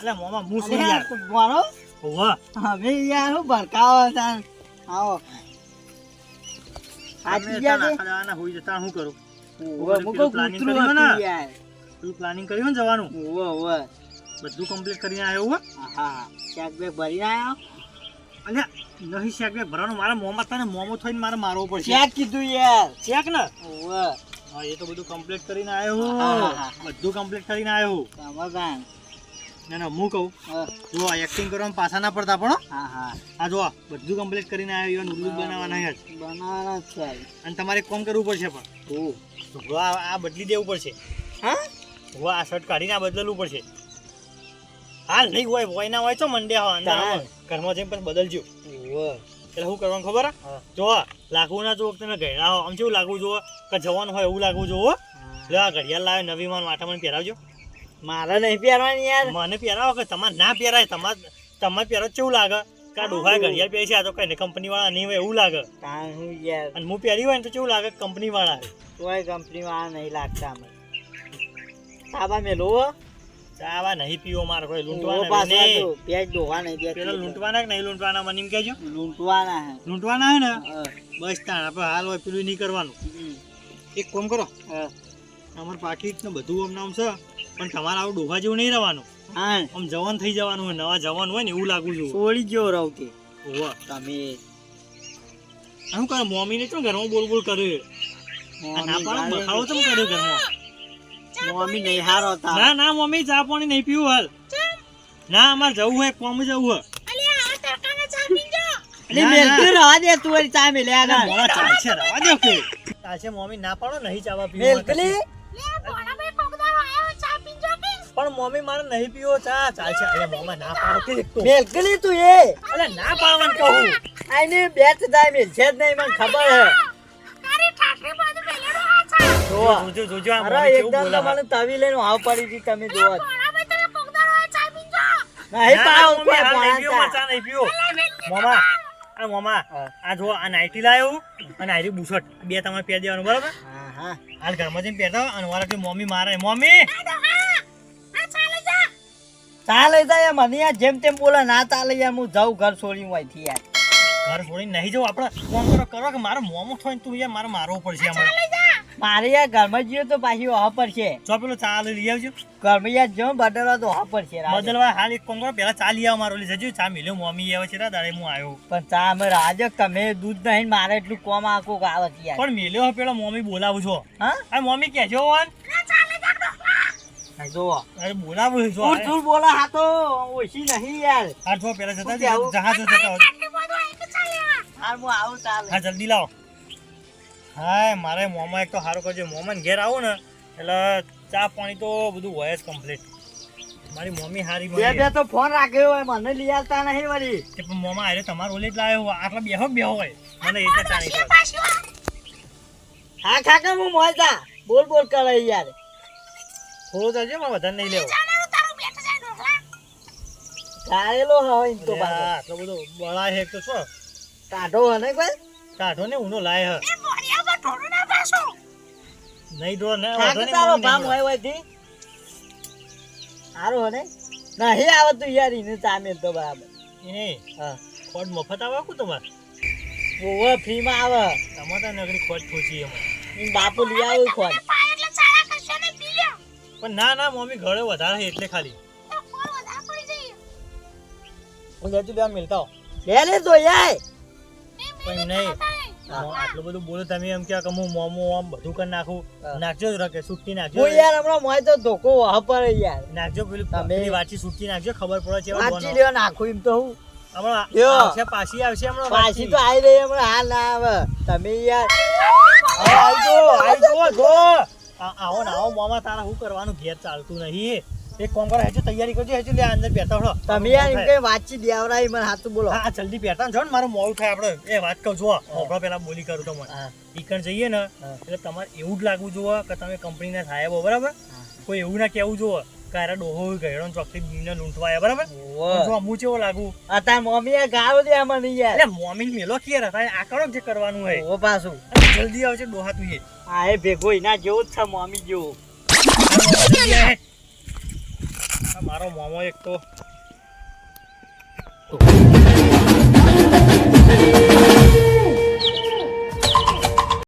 અલે મોમાં શું યાર મારો હોવા હવે યાર હું ભડકાવો તાર આવો. સાચી ગયા ખાવાના હોઈ જતા હું કરું? ઓવે મુકો planning કૂતરું હતું યાર. તું પ્લાનિંગ કર્યું ને જવાનું? ઓવે ઓવે બધું કમ્પ્લીટ કરીને આવ્યો હો હા? ચેક બે ભરી આવ્યો? અને નહીં શેક બે ભરવાનું મારા મોંમાં તને મોમો થઈને મારે મારવો પડશે. કીધું યાર. ચેક ને? ઓવે હા એ તો બધું કમ્પ્લીટ કરીને આવ્યો હું. હા, હા, હા. બધું કમ્પ્લીટ કરીને આવ્યો હું. સમાધાન. ના ના હું કહું. જો એક્ટિંગ કરવામાં પાછા ના પડતા પણ હા. હા આ જો બધું કમ્પ્લીટ કરીને આવ્યો અને ઉલ્લુ બનાવવાના જ બનાવવાનો જ અને તમારે કોમ કરવું પડશે પણ. ઓ જો આ બદલી દેવું પડશે. હા? આ શર્ટ કાઢીને આ બદલવું પડશે. હાલ નહીં હોય હોય ના હોય તો મંડે હોય અંદર ઘરમાં જઈને પછી બદલજો. એટલે શું કરવાનું ખબર? જો લાગવું ના જો તમે ઘેડા હો. આમ કેવું લાગવું જોવો? કે જવાનું હોય એવું લાગવું જોવો લે આ ઘડિયાળ લાવે નવી માન મને પહેરાવજો. મારે નહીં પહેરવાની યાર. મને પહેરાવો કે તમારે ના પહેરાય તમારે તમારે પહેરો કેવું લાગે? કા ડોહા ઘડિયાળ પહેરી છે આ તો કઈ કંપની વાળા નહીં હોય એવું લાગે? હું યાર. અને હું પહેરી હોય ને તો કેવું લાગે કંપની વાળા કોઈ કંપની વાળા નહીં લાગતા અમે સાબા મેં લોવો સાબા નહીં પીવો મારે કોઈ લૂંટવાના નહીં. પેજ ડોહા નહીં દે પેલા લૂંટવાના કે નહીં લૂંટવાના મને એમ કહેજો. લૂંટવાના હે. લૂંટવાના હે ને? બસ તાણ આપણે હાલ હોય પેલું નહીં કરવાનું. એક કામ કરો. હા. અમાર પાકીટ ને બધું આમ છે પણ તમારે આવું ડોહા જેવું નહીં રહેવાનું. હા. આમ જવાન થઈ જવાનું હોય નવા જવાન હોય ને એવું લાગુ છું છોડી ગયો રહું કે તમે. શું કરે મમ્મીને શું ઘરમાં બોલ બોલ કરે? આ ના બખાડો તમે કર્યો ઘરમાં? મમ્મી નહીં હારો ના ના મોમી ચા પાણી નહીં પીવું હાલ. ના અમારે જવું હોય કોમ જવું હોય. રવા દે તું ચા મેલે રવા દે કે ચાલશે મમ્મી ના પાડો નહીં ચાવા પીવું મેલકલી? પણ મમ્મી મારે નહીં પીવો ચા ચાલશે અરે મમ્મા ના પાડો કે તો? મેલકલી તું એ. અરે ના પાડવાનું કહું. આઈને જાય મેલ છે જ નહીં મને ખબર હે. જોજો જોજો આ અરે એકદમ બોલે. મને તવી લઈને હાવ પડી હતી તમે જોવો. નહીં પાવ કોઈ પીવો, પોણા ચા નહીં પીવો. મોમા આ મોમા આ જો આ નાઇટી લાયો અને આરી બુશર્ટ બે તમારે પહેરી દેવાનું બરાબર? હા હા હાલ ઘરમાં જઈને બેઠો અને વાળા મમ્મી મારે. મમ્મી! ચાલે જાય મને યાર જેમ તેમ બોલે ના ચાલે યાર હું જાઉં ઘર છોડી અહીંથી યાર. ઘર છોડીને નહીં જવું આપણે ફોન કરો કરો કે મારો મોમો થાય તું યાર મારે મારવો પડશે હમણાં. મારે યાર ઘરમાં જઈએ તો પાછી ઓફર પડશે. જો પેલો ચા લઈ આવજો. ઘરમાં યાર જો બદલવા તો વહા પડશે બદલવા હાલ એક કોંગો પેલા ચા લઈ આવો મારો. લઈ જજો ચા મિલ્યો. મમ્મી આવે છે રા દાડે હું આવ્યો. પણ ચા અમે રાજ તમે દૂધ નહીં મારે એટલું કોમ આખો આવે છે યાર. પણ મિલ્યો પેલો મમ્મી બોલાવું છો. હા? આ મમ્મી કહેજો વાન? જો અરે બોલાવું છો તું તું બોલા હા તો ઓછી નહીં યાર. આ જો પેલા જતા જહાજ જતા. હાલ હું આવું ચાલે હા જલ્દી લાવો. હા મારે મોમાં એક તો સારું કરજો. મોમાં ઘેર આવું ને એટલે ચા પાણી તો બધું હોય જ કમ્પ્લીટ મારી મમ્મી હારી બે બે તો ફોન રાખ્યો હોય મને લઈ આવતા નહીં વળી. તે પણ મોમાં આરે તમારો ઓલે જ લાવ્યો હોય. આટલા બેહો બેહો હોય. મને એટલે ચા નહીં. હા કાકા હું મોજા બોલ બોલ કરે યાર. થોડો જજો મારે વધારે નહીં લેવો. ચાલેલો હોય તો આટલો બધો બળાય હે તો શું કાઢો હે ને કોઈ? કાઢો ને ઉનો લાય હ. નહીં ડો ને વાંધો નહીં, તારો ભામ હોય હોયથી સારું ને. નહીં આવતું યાર એને ચા તો બરાબર. એ હા. ખોટ મફત આવે કુ તમારે? ઓવે ફ્રીમાં આવે. તમારે નગરી ખોટ ખોચી એમાં. બાપુ લઈ આવું ફોન પણ ના ના મમ્મી ઘરે વધારે એટલે ખાલી. હું જતું ત્યાં મિલતા લે પણ નહીં. આટલું બધું બોલો તમે એમ કે હું મોમો આમ બધું કરી નાખું. નાખજો જ રકે સુટ્ટી નાખજો. યાર હમણાં મોય તો ધોકો વાપર યાર. નાખજો પેલું તમે- વાંચી સુટ્ટી નાખજો ખબર પડે છે વાંચી લેવા નાખું એમ તો હું. હમણાં આવશે પાછી આવશે હમણાં પાછી તો આવી રહી હમણાં હાલ ના આવે. તમે યાર આવો ને આવો મોમાં તારા શું કરવાનું? ઘેર ચાલતું નહીં. એક કોમ કરો હજુ તૈયારી કરજો હજુ લે અંદર બેઠા હળો તમે યાર એમ કઈ વાતચીત દેવરાઈ મને હાથું બોલો. હા જલ્દી બેઠા છો ને મારું મોડું થાય આપણે. એ વાત કહું જો હોભળો પેલા બોલી કરું તો મને ઈકણ જઈએ ને એટલે તમારે એવું જ લાગવું જોવે કે તમે કંપનીના સાહેબ હો બરાબર? કોઈ એવું ના કેવું જોવે કારે ડોહો ગયડો ચોકથી બીને લૂંટવાય બરાબર. જો હું ચેવો લાગુ આ તાર મમ્મીએ ગાળો દે મને યાર. એટલે મમ્મી મેલો ક્યારે હતા આ કરો જે કરવાનું હોય. ઓ પાછું. જલ્દી આવજે ડોહા તું એ આ એ ભેગો ઇના જેવો જ છે મમ્મી જેવો. આ મારો મોમો એક તો.